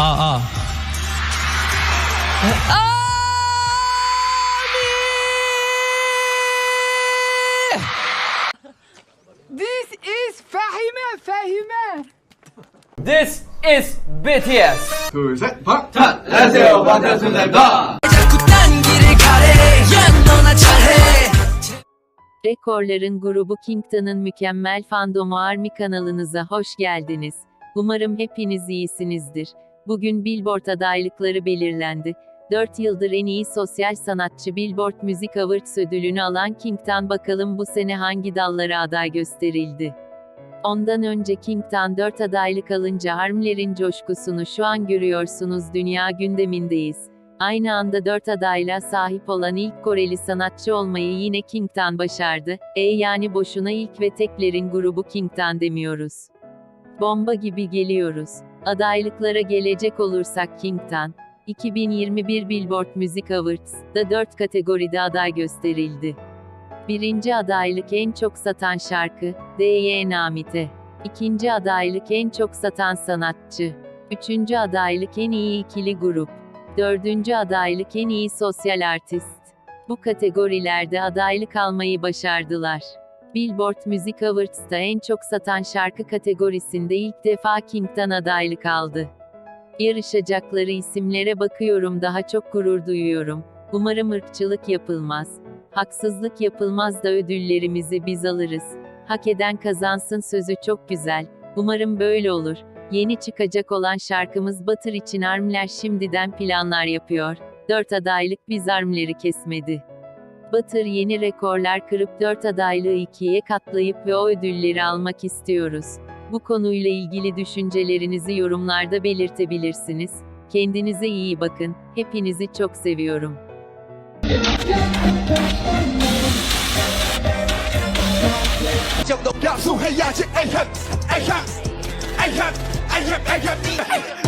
aa. This is Fahime Fahime. This is BTS. 둘, 셋, 박! 안녕하세요, 반갑습니다. Rekorların grubu Kington'ın mükemmel fandomu Army kanalınıza hoş geldiniz. Umarım hepiniz iyisinizdir. Bugün Billboard adaylıkları belirlendi. 4 yıldır en iyi sosyal sanatçı Billboard Music Awards ödülünü alan Kington bakalım bu sene hangi dallara aday gösterildi. Ondan önce Kington 4 adaylık alınca Harmler'in coşkusunu şu an görüyorsunuz dünya gündemindeyiz. Aynı anda 4 adayla sahip olan ilk Koreli sanatçı olmayı yine Kington başardı. E yani boşuna ilk ve teklerin grubu Kington demiyoruz. Bomba gibi geliyoruz. Adaylıklara gelecek olursak Kington, 2021 Billboard Music Awards'da 4 kategoride aday gösterildi. Birinci adaylık en çok satan şarkı, D.Y. Namite. İkinci adaylık en çok satan sanatçı. Üçüncü adaylık en iyi ikili grup. Dördüncü adaylık en iyi sosyal artist. Bu kategorilerde adaylık almayı başardılar. Billboard Music Awards'ta en çok satan şarkı kategorisinde ilk defa King'den adaylık aldı. Yarışacakları isimlere bakıyorum daha çok gurur duyuyorum. Umarım ırkçılık yapılmaz. Haksızlık yapılmaz da ödüllerimizi biz alırız. Hak eden kazansın sözü çok güzel. Umarım böyle olur. Yeni çıkacak olan şarkımız Batır için Armler şimdiden planlar yapıyor. 4 adaylık biz Armleri kesmedi. Batır yeni rekorlar kırıp 4 adaylığı 2'ye katlayıp ve o ödülleri almak istiyoruz. Bu konuyla ilgili düşüncelerinizi yorumlarda belirtebilirsiniz. Kendinize iyi bakın. Hepinizi çok seviyorum. Trong đồng gạo su hay ya chứ anh hận, anh hận, anh hận, anh hận, anh hận, anh hận.